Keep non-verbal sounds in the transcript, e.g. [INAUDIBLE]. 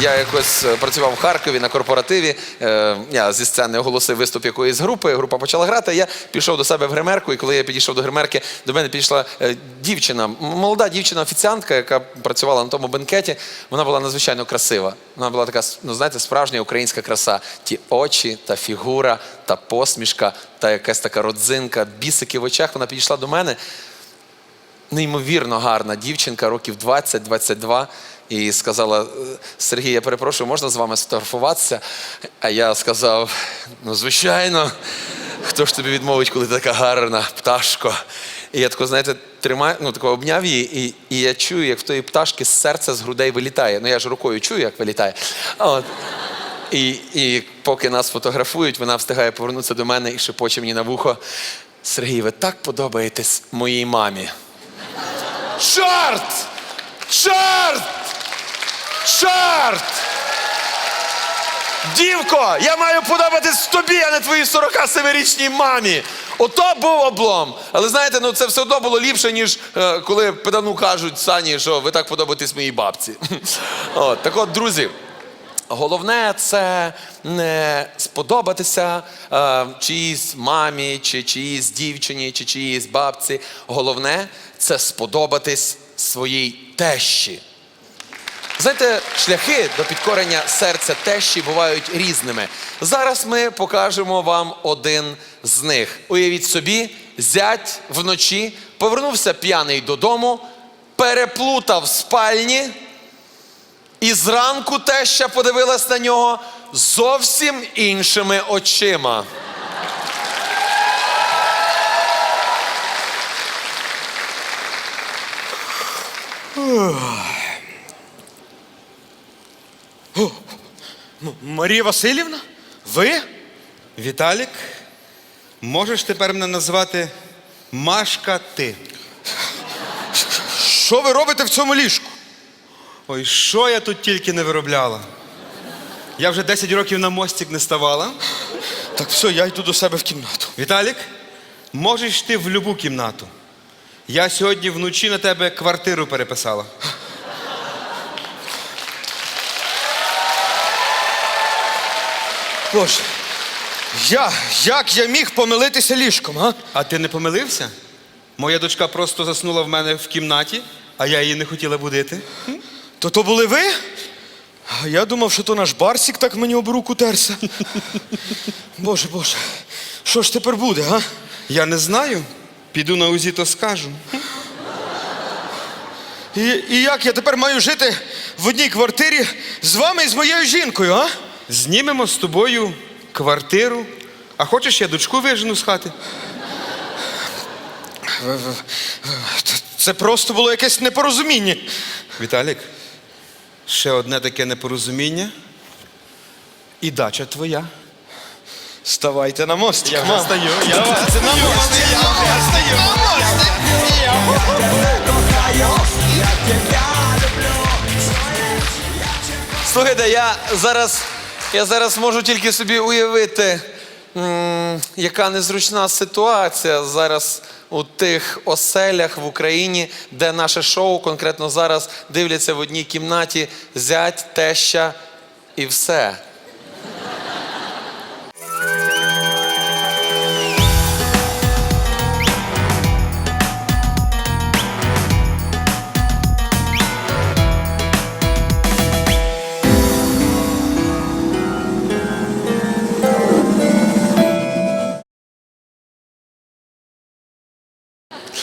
Я якось е, працював в Харкові на корпоративі. Е, Я зі сцени оголосив виступ якоїсь групи. Група почала грати. Я пішов до себе в гримерку, і коли я підійшов до гримерки, до мене підійшла е, дівчина, молода дівчина-офіціантка, яка працювала на тому бенкеті. Вона була надзвичайно красива. Вона була така, ну знаєте, справжня українська краса. Ті очі, та фігура, та посмішка, та якась така родзинка, бісики в очах. Вона підійшла до мене неймовірно гарна дівчинка, років 20-22, і сказала: «Е, Сергій, я перепрошую, можна з вами сфотографуватися? А я сказав: ну, звичайно, хто ж тобі відмовить, коли ти така гарна пташко? І я тако, знаєте, тримаю, ну тако обняв її, і, і я чую, як в тої пташки серце з грудей вилітає. Ну я ж рукою чую, як вилітає. От. І, і поки нас фотографують, вона встигає повернутися до мене і шепоче мені на вухо. Сергій, ви так подобаєтесь моїй мамі. Чорт! Чорт! Чорт! Дівко, я маю подобатись тобі, а не твоїй 47-річній мамі. Ото був облом. Але знаєте, ну це все одно було ліпше, ніж е, коли педану кажуть Сані, що ви так подобаєтесь моїй бабці. [LAUGHS] От, так от, друзі, Головне це не сподобатися е, чиїсь мамі, чи чиїсь дівчині, чи чиїсь бабці. Головне це сподобатись своїй тещі. Знаєте, шляхи до підкорення серця тещі бувають різними. Зараз ми покажемо вам один з них. Уявіть собі, зять вночі повернувся п'яний додому, переплутав спальні. І зранку теща подивилась на нього зовсім іншими очима. Марія Васильівна? Ви? Віталік, можеш тепер мене назвати Машка ти. Що ви робите в цьому ліжку? Ой, що я тут тільки не виробляла. Я вже 10 років на мостик не ставала. Так все, я йду до себе в кімнату. Віталік, можеш йти в любу кімнату. Я сьогодні вночі на тебе квартиру переписала. Боже, я, як я міг помилитися ліжком, а? А ти не помилився? Моя дочка просто заснула в мене в кімнаті, а я її не хотіла будити. То то були ви? А я думав, що то наш барсік так мені об руку терся. Боже, боже, що ж тепер буде, а? Я не знаю. Піду на УЗІ, то скажу. І, і як я тепер маю жити в одній квартирі з вами і з моєю жінкою, а? Знімемо з тобою квартиру. А хочеш, я дочку вижену з хати? Це просто було якесь непорозуміння. Віталік, ще одне таке непорозуміння. І дача твоя. Ставайте на мостик, Я мам. стою, я на мостик. Слухайте, я зараз, я зараз можу тільки собі уявити, яка незручна ситуація зараз у тих оселях в Україні, де наше шоу конкретно зараз дивляться в одній кімнаті зять, теща і все.